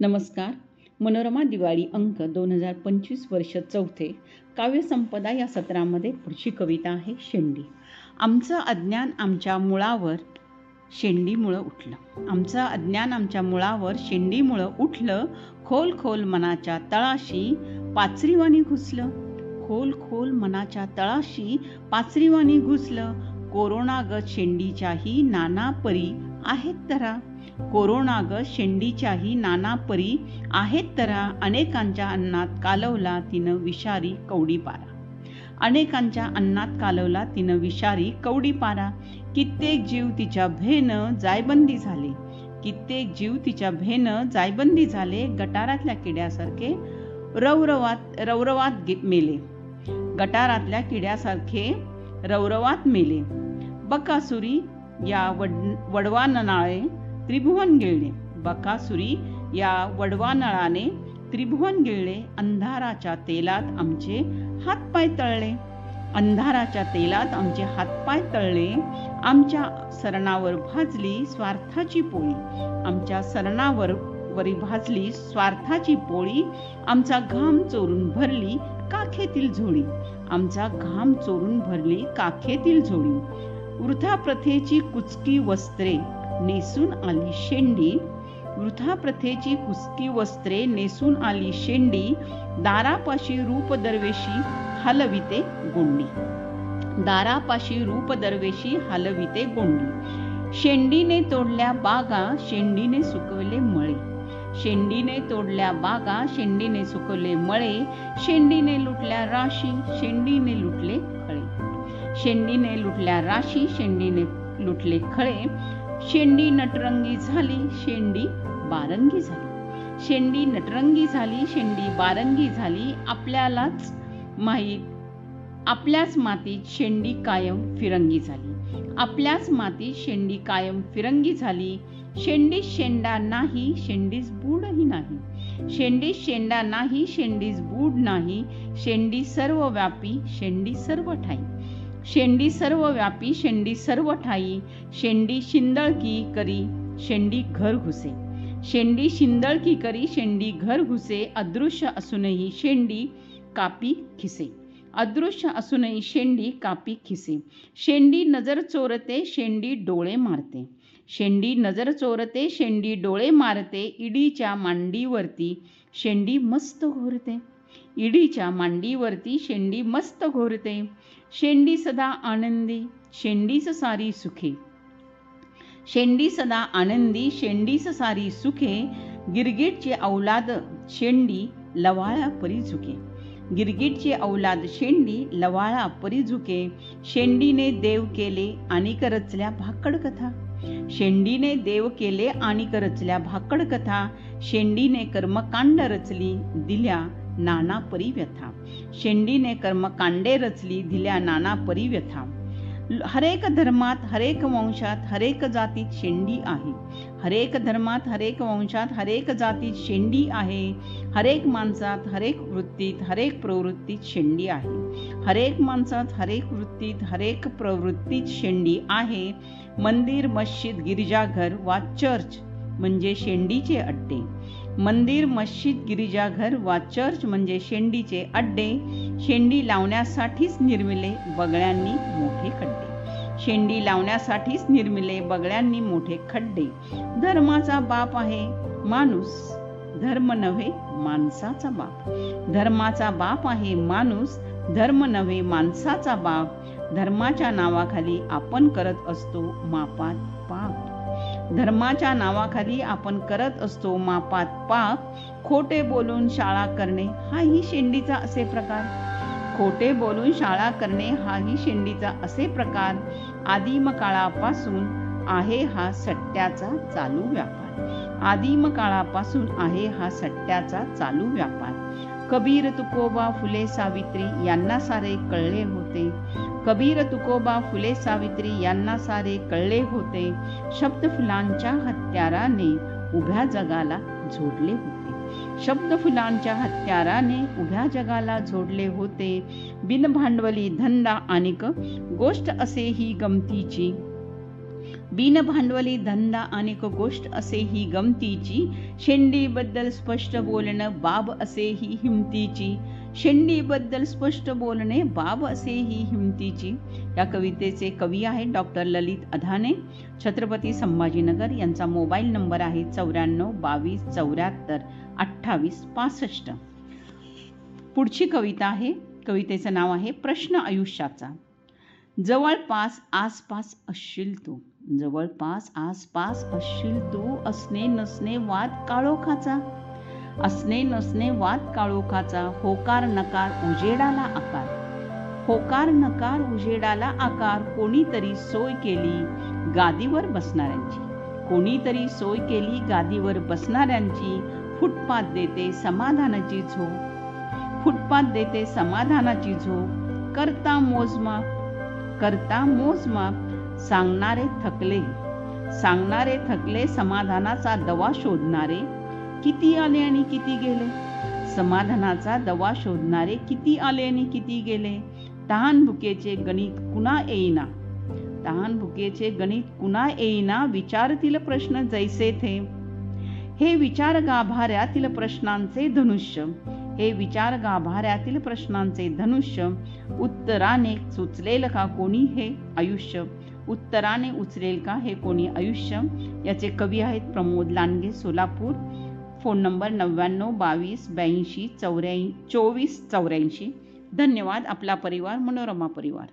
नमस्कार. मनोरमा दिवाळी अंक दोन हजार पंचवीस वर्ष चौथे काव्यसंपदा या सत्रामध्ये पुढची कविता आहे शेंडी. आमचं अज्ञान आमच्या मुळावर शेंडीमुळं उठलं. आमचं अज्ञान आमच्या मुळावर शेंडीमुळं उठलं खोल खोल मनाच्या तळाशी पाचरीवाणी घुसलं. खोल खोल मनाच्या तळाशी पाचरीवाणी घुसलं. कोरोनागत शेंडीच्याही नाना परी आहेत तरा. कोरोनाग शेंडीच्याही नाना परी आहेत तरा. अनेकांच्या अन्नात कालवला तिनं विषारी कवडी पारा. अनेकांच्या अन्नात कालवला तिनं विषारी कवडी पारा. कित्येक जीव तिच्या भेन जायबंदी झाले. कित्येक जीव तिच्या भेन जायबंदी झाले. गटारातल्या किड्यासारखे रवरवात रवरवात मेले. गटारातल्या किड्यासारखे रवरवात मेले. बकासुरी या वड वडवा त्रिभुवन गिळणे बकासुरी या वडवा नळाने त्रिभुवन गिळले. अंधाराच्या तेलात आमचे हातपाय तळले. अंधाराच्या तेलात आमचे हातपाय तळले. आमच्या सरणावर भाजली स्वार्थाची पोळी. आमच्या सरणावर वरी भाजली स्वार्थाची पोळी. आमचा घाम चोरून भरली काखेतील झोळी. आमचा घाम चोरून भरली काखेतील झोळी. वृथा प्रथेची कुचकी वस्त्रे नेसून आली शेंडी. वृथा प्रथेची कुचकी वस्त्रे नेसून आली शेंडी. दारापाशी रूप दरवेशी हलविते गोंडी. दारापाशी रूप दरवेशी हलविते गोंडी. शेंडीने तोडल्या बागा शेंडीने सुकवले मळे. शेंडीने तोडल्या बागा शेंडीने सुकवले मळे. शेंडीने लुटल्या राशी शेंडीने शेंडीने लुटल्या राशी शेंडीने लुटले खळे. शेंडी नटरंगी झाली शेंडी बारंगी झाली. शेंडी नटरंगी झाली शेंडी बारंगी झाली. आपल्यालाच माहीत आपल्याच मातीत शेंडी कायम फिरंगी झाली. आपल्याच मातीत शेंडी कायम फिरंगी झाली. शेंडीस शेंडा नाही शेंडीस बूडही नाही. शेंडीस शेंडा नाही शेंडीस बूड नाही. शेंडी सर्व व्यापी शेंडी सर्व ठाई शेंडी सर्व व्यापी शेंडी सर्व ठाई शेंडी शिंदळकी करी शेंडी घर घुसे. शेंडी शिंदळकी करी शेंडी घर घुसे अदृश्य असूनही शेंडी कापी खिसे. अदृश्य असूनही शेंडी कापी खिसे. शेंडी नजर चोरते शेंडी डोळे मारते. शेंडी नजर चोरते शेंडी डोळे मारते इडीच्या मांडीवरती शेंडी मस्त घोरते. इडीच्या मांडीवरती शेंडी मस्त घोरते. शेंडी सदा आनंदी शेंडीच सारी सुखे. शेंडी सदा आनंदी शेंडीच सारी सुखे गिरगिटचे औलाद शेंडी लवाळा परी झुके. गिरगिटची औलाद शेंडी लवाळा परी झुके. शेंडीने देव केले आणि करचल्या भाकड कथा. शेंडीने देव केले आणि करचल्या भाकड कथा. शेंडीने कर्मकांड रचली दिल्या नाना परी व्यथा. शेंडीने कर्मकांडे रचली दिल्या नाना परिव्यथा हरेक धर्मात हरेक वंशात हरेक जातीत शेंडी आहे. हरेक धर्मात हरेक वंशात हरेक जातीत शेंडी आहे. हरेक माणसात हरेक वृत्तीत हरेक प्रवृत्तीत शेंडी आहे. हरेक माणसात हरेक वृत्तीत हरेक प्रवृत्तीत शेंडी आहे. मंदिर मस्जिद गिरिजाघर वा चर्च म्हणजे शेंडीचे अड्डे. मंदिर मस्जिद गिरिजाघर वा चर्च म्हणजे शेंडीचे अड्डे शेंडी लावण्यासाठीच निर्मिले बगळ्यांनी मोठे खड्डे. शेंडी लावण्यासाठीच निर्मिले बगळ्यांनी मोठे खड्डे. धर्माचा बाप आहे माणूस धर्म नव्हे माणसाचा बाप. धर्माचा बाप आहे माणूस धर्म नव्हे माणसाचा बाप. धर्माच्या नावाखाली आपण करत असतो मापात पाप. धर्माच्या नावाखाली आपण करत असतो मापात पाप खोटे बोलून शाळा करणे हाही शेंडीचा असे प्रकार. खोटे बोलून शाळा करणे हाही शेंडीचा असे प्रकार. आदिम काळापासून आहे हा सट्ट्याचा चालू व्यापार. आदिम काळापासून आहे हा सट्ट्याचा चालू व्यापार. कबीर तुकोबा फुले सावित्री यांना सारे कळले होते. कबीर तुकोबा फुले सावित्री यांना सारे कळले होते. शब्द फुलांच्या हत्याराने उभ्या जगाला झोडले होते. शब्द फुलांच्या हत्याराने उभ्या जगाला झोडले होते. बिनभांडवली धंदा आणिक गोष्ट असे ही गमतीची बिनभांडवली धंदा अनेक गोष्ट असे ही गमतीची. शेंडीबद्दल स्पष्ट बोलणं बाब असे ही हिमतीची. शेंडीबद्दल स्पष्ट बोलणे बाब असे ही हिमतीची. या कवितेचे कवी आहेत डॉक्टर ललित अधाने. छत्रपती संभाजीनगर यांचा मोबाईल नंबर आहे चौऱ्याण्णव बावीस चौऱ्याहत्तर अठ्ठावीस पासष्ट. पुढची कविता आहे. कवितेचं नाव आहे प्रश्न आयुष्याचा. जवळपास आसपास असशील तू. जवळपास आसपास असशील तू असणे नसणे वाद काळोखाचा. असणे नसणे वाद काळोखाचा होकार नकार उजेडाला आकार. होकार नकार उजेडाला आकार कोणीतरी सोय केली गादीवर बसणाऱ्यांची. कोणीतरी सोय केली गादीवर बसणाऱ्यांची फुटपाथ देते समाधानाची झोप. फुटपाथ देते समाधानाची झोप. करता मोजमाप. करता मोजमाप. सांगणारे थकले. सांगणारे थकले समाधानाचा दवा शोधणारे किती आले आणि किती गेले? समाधानाचा दवा शोधणारे किती आले आणि किती गेले? तहान भुकेचे गणित कुणा येईना? तहान भुकेचे गणित कुणा येईना? विचारतील प्रश्न जैसे थे. हे विचार गाभाऱ्यातील प्रश्नांचे धनुष्य. हे विचार गाभाऱ्यातील प्रश्नांचे धनुष्य. उत्तराने सुचलेलं का कोणी हे आयुष्य? उत्तराने उचलेल का हे कोणी आयुष्य? याचे कवी आहेत प्रमोद लांडगे सोलापूर. फोन नंबर नव्याण्णव बावीस ब्याऐंशी चौऱ्याऐं चोवीस चौऱ्याऐंशी. धन्यवाद आपला परिवार मनोरमा परिवार.